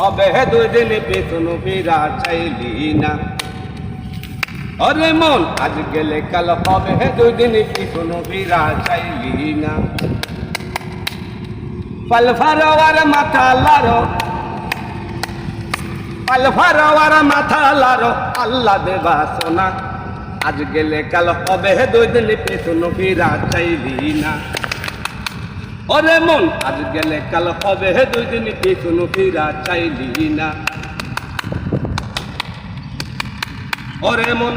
হবে দুই দিন পেছন ফিরা চাইলি না। অরে মন, আজ গেলে কাল হবে দুই দিন পেছন ফিরা চাইলি না। পল ফারোয়ার মাথা লারো, পল ফারোয়ার মাথা লারো, আল্লাহ দেবা সোনা আজ গেলে কাল হবে দুই দিন পেছন ফিরা চাইলি না। ওরে মন, আজ গেলে কাল হবে হে দুই দিন পেছন ফিরা চাইলি না। ওরে মন,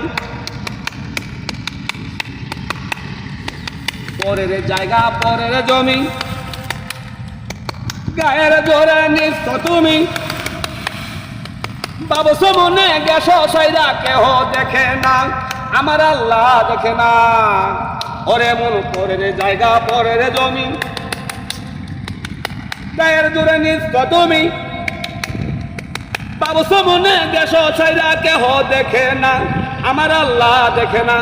পরের জায়গা, পরের জমি, গায়ের জোরে নিচ্ছ তুমি। বাবু সমনে গেছ সৈরা, কেহ দেখে না, আমার আল্লাহ দেখে না। ওরে মন, পরের জায়গা, পরের জমি গায়ের জোরে নিচ্ছ তুমি বাবু সমনে গেছ সৈরা কেহ দেখে না, আমার আল্লাহ দেখে না।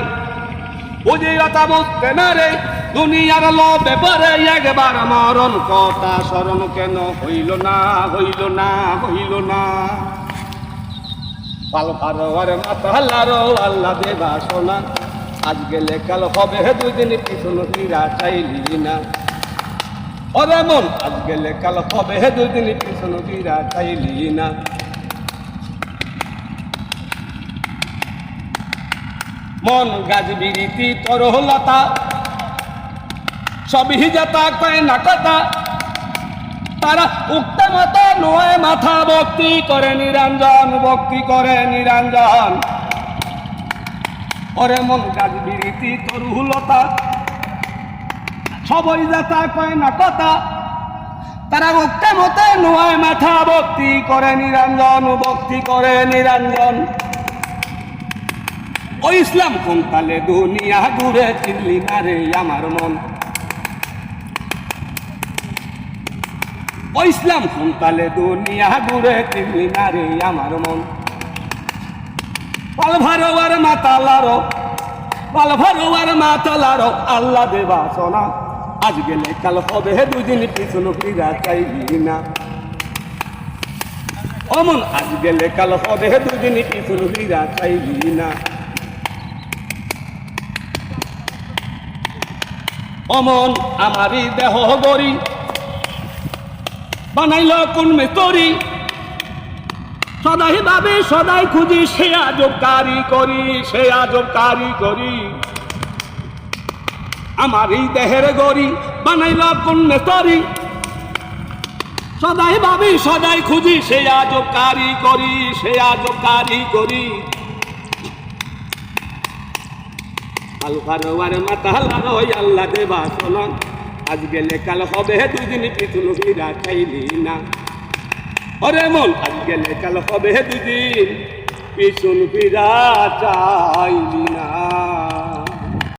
বুঝি কথা বুঝতে না রে, দুনিয়ার লোভে পরে একবার মরণ কথা স্মরণ কেন হইল না হইল না হইল না? পাল ফারোয়ার মাথা হাল্লারো আল্লাহ দেবা সোনা আজ গেলে কাল হবে দুই দিন পিছন ফিরা চাইলি না। ওরে মন আজ গেলে কাল হবে দুই দিন পিছন চাইলি না মন গাছ বিরিতি তরহলতা সবই যাতা কয় না কথা তারা উক্ত মত নয় মাথা ভক্তি করে নিরঞ্জন ভক্তি করে নিরঞ্জন ওরে মন গাছ বিরিতি তরুলতা সবই যাতা কয় না কথা। তারা উক্ত মতে নয় মাথা ভক্তি করে নিরঞ্জন, ভক্তি করে নিরঞ্জন। ও ইসলাম, কোন তালে দুনিয়া ঘুরে চিনলি না রে আমার মন? ও ইসলাম, কোন তালে দুনিয়া ঘুরে চিনলি না রে আমার মন? পাল ভারোয়ার মাতালারো পাল ভারোয়ার মাতালারো, আল্লাহ দেবা সোনা। আজ গেলে কাল হবে হে দুদিন পিছন ফিরা চাইলি না অমন আজ গেলে কাল হবে হে দুদিন পিছন ফিরা চাইলি না অমন আমারই দেহ গরি বানাইল কোন মেতরি সদাই ভাবে সদাই খুঁজি সে আজব কারি করি সে আজব কারি করি আমারই দেহের গরি বানাইলা কোন মেতরি সদাই ভাবি, সদাই খুঁজি, সে আজব কারি করি, সে আজব কারি করি। আলফারোয়ার মাথা লাগাই আল্লাহ দেবা সোনান আজ গেলে কাল হবে দুদিন পিছন ফিরা চাইলি না। ওরে মন, আজ গেলে কাল হবে দুদিন পিছন ফিরা চাইলি না।